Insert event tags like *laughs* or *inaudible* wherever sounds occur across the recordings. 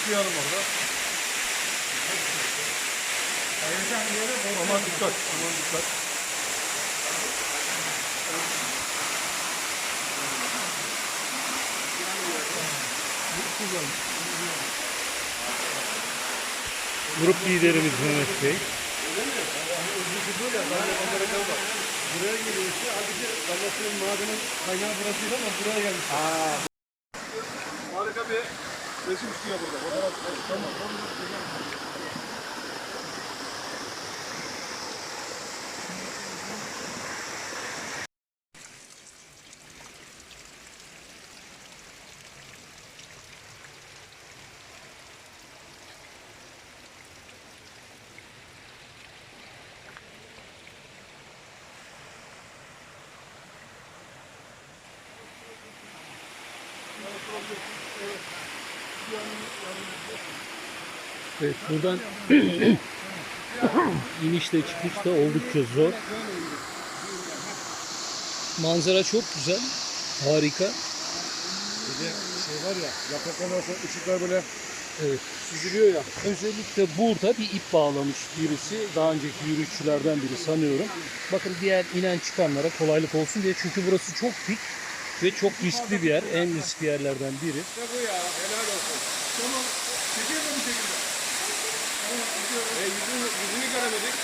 Çıkayalım orada. Aman dikkat, aman dikkat. Grup liderimiz Mehmet Bey. Buraya geliyor işte. Halbuki Galatasaray madenin kaynağı burasıydı ama buraya gelmiş. Harika bir resim çıkıyor burada. Fotoğraf. Tamam. Evet buradan *clears throat* inişle çıkış da oldukça zor. Manzara çok güzel. Harika. Bir de şey var ya, yapraklardan sonra ışıklar böyle Evet. süzülüyor ya. Özellikle burada bir ip bağlamış birisi. Daha önceki yürüyüşçülerden biri sanıyorum. Bakın diğer inen çıkanlara kolaylık olsun diye. Çünkü burası çok dik ve çok riskli bir yer. En riskli yerlerden biri. Bu ya, helal olsun. Tamam, çekiyor bu şekilde? Yüzünü göremedik.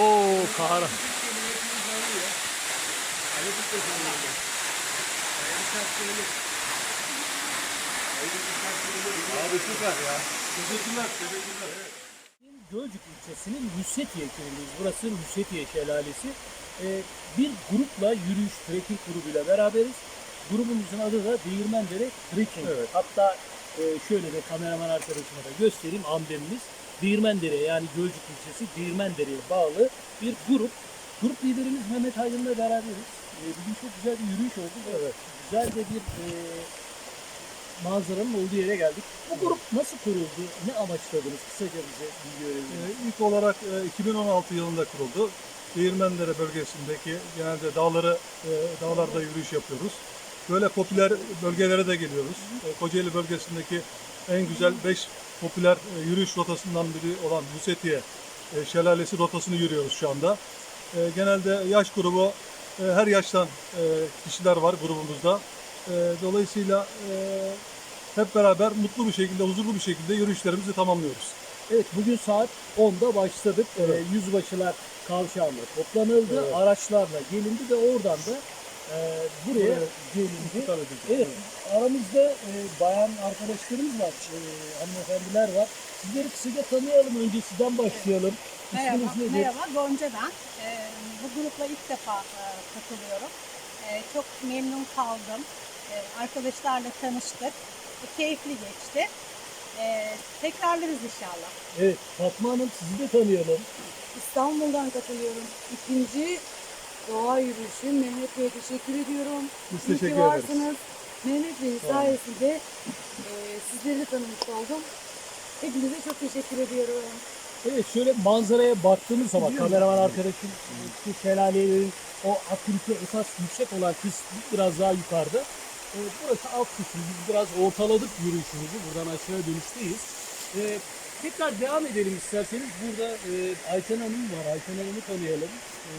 Oo kahara. Abi süper ya. Teşekkürler, teşekkürler. Gölcük ilçesinin Nusretiye köyündeyiz. Burası Nusretiye Şelalesi. Ee, bir grupla yürüyüş, trekking grubuyla beraberiz. Grubumuzun adı da Değirmendere Trekking. Evet. Hatta e, şöyle de kameraman arkadaşıma da göstereyim amblemimiz. Değirmendere yani Gölcük ilçesi Değirmendere'ye bağlı bir grup. Grup liderimiz Mehmet Aydın'la beraberiz. Ee, bugün çok güzel bir yürüyüş oldu. Evet. Güzel de bir e, manzaranın olduğu yere geldik. Bu grup nasıl kuruldu? Ne amaçladınız? Kısaca bize bilgi verebilir misiniz? Ee, İlk olarak e, 2016 yılında kuruldu. Değirmendere bölgesindeki genelde dağları e, dağlarda yürüyüş yapıyoruz. Böyle popüler bölgelere de geliyoruz. E, Kocaeli bölgesindeki en güzel 5 popüler e, yürüyüş rotasından biri olan Hüsetiye e, Şelalesi rotasını yürüyoruz şu anda. E, Genelde yaş grubu her yaştan kişiler var grubumuzda. Dolayısıyla hep beraber mutlu bir şekilde, huzurlu bir şekilde yürüyüşlerimizi tamamlıyoruz. Evet bugün saat 10'da başladık. Evet. Yüzbaşılar kavşağında toplanıldı. Evet. Araçlarla gelindi ve oradan da e, buraya Buraya gelindi. Evet aramızda e, bayan arkadaşlarımız var, e, hanımefendiler var. Sizleri kısaca tanıyalım. Önce sizden başlayalım. Merhaba, İsminiz nedir? merhaba Gonca ben. Ee, bu grupla ilk defa e, katılıyorum. Ee, çok memnun kaldım. Ee, arkadaşlarla tanıştık. E, keyifli geçti. Ee, tekrarlarız inşallah. Evet Fatma Hanım sizi de tanıyalım. İstanbul'dan katılıyorum. İkinci doğa yürüyüşü Mehmet Bey'e teşekkür ediyorum. Biz İyi teşekkür ederiz. varsınız. Mehmet Bey sayesinde e, sizleri de tanımış oldum. Hepinize çok teşekkür ediyorum. Evet şöyle manzaraya baktığımız zaman kameraman arkadaşım şu şelalelerin o aktivite esas yüksek olan kısmı biraz daha yukarıda. Ee, burası alt kısmı. Biz biraz ortaladık yürüyüşümüzü. Buradan aşağı dönüşteyiz. Ee, tekrar devam edelim isterseniz. Burada e, Ayten Hanım var. Ayten Hanım'ı tanıyalım. Ee,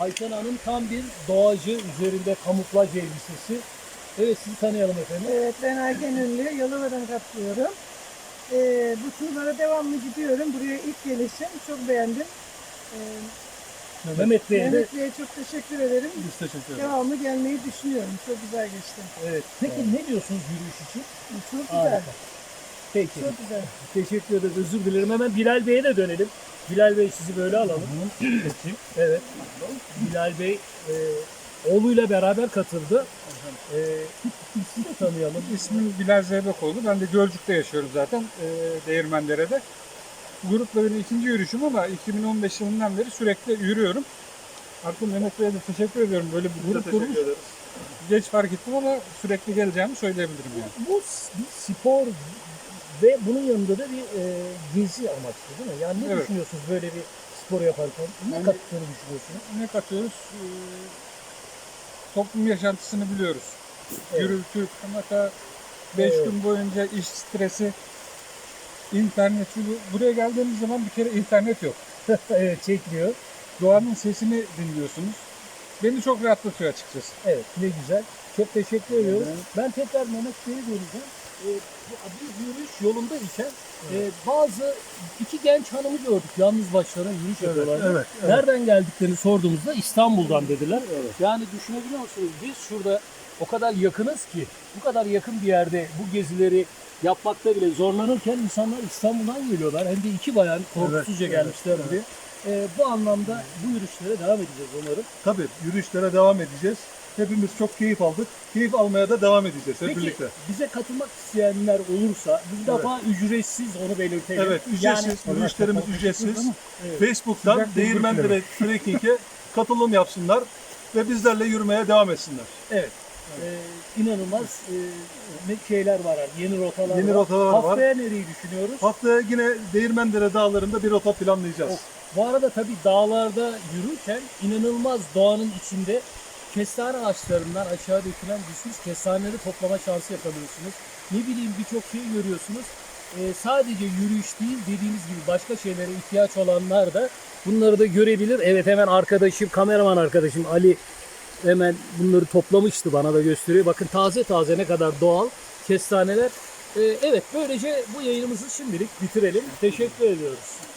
Ayten Hanım tam bir doğacı üzerinde kamuflaj elbisesi. Evet sizi tanıyalım efendim. Evet ben Ayten Ünlü, Yalova'dan katılıyorum. Ee, bu turlara devamlı gidiyorum. Buraya ilk gelişim. Çok beğendim. Ee, Mehmet Bey'e de Mehmet Bey'e çok teşekkür ederim. Biz teşekkür ederiz. Devamlı gelmeyi düşünüyorum. Çok güzel geçti. Evet. Peki ne diyorsunuz yürüyüş için? Çok güzel. Harika. Peki. Çok güzel. Teşekkür ederiz. Özür dilerim. Hemen Bilal Bey'e de dönelim. Bilal Bey sizi böyle alalım. evet. Bilal Bey e, oğluyla beraber katıldı. E, sizi de tanıyalım. İsmim Bilal Zeybekoğlu. Ben de Gölcük'te yaşıyorum zaten. E, Değirmendere'de. Grupla benim ikinci yürüyüşüm ama 2015 yılından beri sürekli yürüyorum. Artık Mehmet Bey'e de teşekkür ediyorum. Böyle bir grup kurmuş. ederiz. Geç fark ettim ama sürekli geleceğimi söyleyebilirim yani. Bu bir spor ve bunun yanında da bir e, gezi amaçlı değil mi? Yani ne Evet. düşünüyorsunuz böyle bir spor yaparken? Ne Yani- kattığını düşünüyorsunuz? Ne katıyoruz? E, toplum yaşantısını biliyoruz. Evet. Gürültü, kamata, 5 Evet. gün boyunca iş stresi, internet. Çünkü buraya geldiğimiz zaman bir kere internet yok. *laughs* evet çekmiyor. Doğanın sesini dinliyorsunuz. Beni çok rahatlatıyor açıkçası. Evet ne güzel. Çok teşekkür ediyorum. Ben tekrar Mehmet Bey'e döneceğim. Ee, bu bir yürüyüş yolunda iken e, bazı iki genç hanımı gördük. Yalnız başlarına yürüyüş yapıyorlar. evet, Nereden geldiklerini sorduğumuzda İstanbul'dan dediler. Yani düşünebiliyor musunuz? Biz şurada o kadar yakınız ki bu kadar yakın bir yerde bu gezileri yapmakta bile zorlanırken insanlar İstanbul'dan geliyorlar. Hem de iki bayan korkusuzca Evet, gelmişler evet, buraya. Ee, bu anlamda bu yürüyüşlere devam edeceğiz umarım. Tabii yürüyüşlere devam edeceğiz. Hepimiz çok keyif aldık. Keyif almaya da devam edeceğiz hep Peki birlikte. bize katılmak isteyenler olursa bir Evet. defa ücretsiz onu belirtelim. Evet, ücretsiz. yürüyüşlerimiz ücretsiz. Evet. Facebook'tan Sıcak bir Değirmendere Trekking'e katılım yapsınlar ve bizlerle yürümeye devam etsinler. Evet. Ee, inanılmaz e, ne şeyler var. yani, Yeni rotalar Yeni var. rotalar var. Haftaya nereyi düşünüyoruz? Haftaya yine Değirmendere dağlarında bir rota planlayacağız. Of. Bu arada tabii dağlarda yürürken inanılmaz doğanın içinde kestane ağaçlarından aşağı dökülen düşmüş kestaneleri toplama şansı yakalıyorsunuz. Ne bileyim birçok şey görüyorsunuz. Ee, sadece yürüyüş değil dediğimiz gibi başka şeylere ihtiyaç olanlar da bunları da görebilir. Evet hemen arkadaşım, kameraman arkadaşım Ali hemen bunları toplamıştı bana da gösteriyor. Bakın taze taze ne kadar doğal kestaneler. Ee, evet böylece bu yayınımızı şimdilik bitirelim. Teşekkür ediyoruz.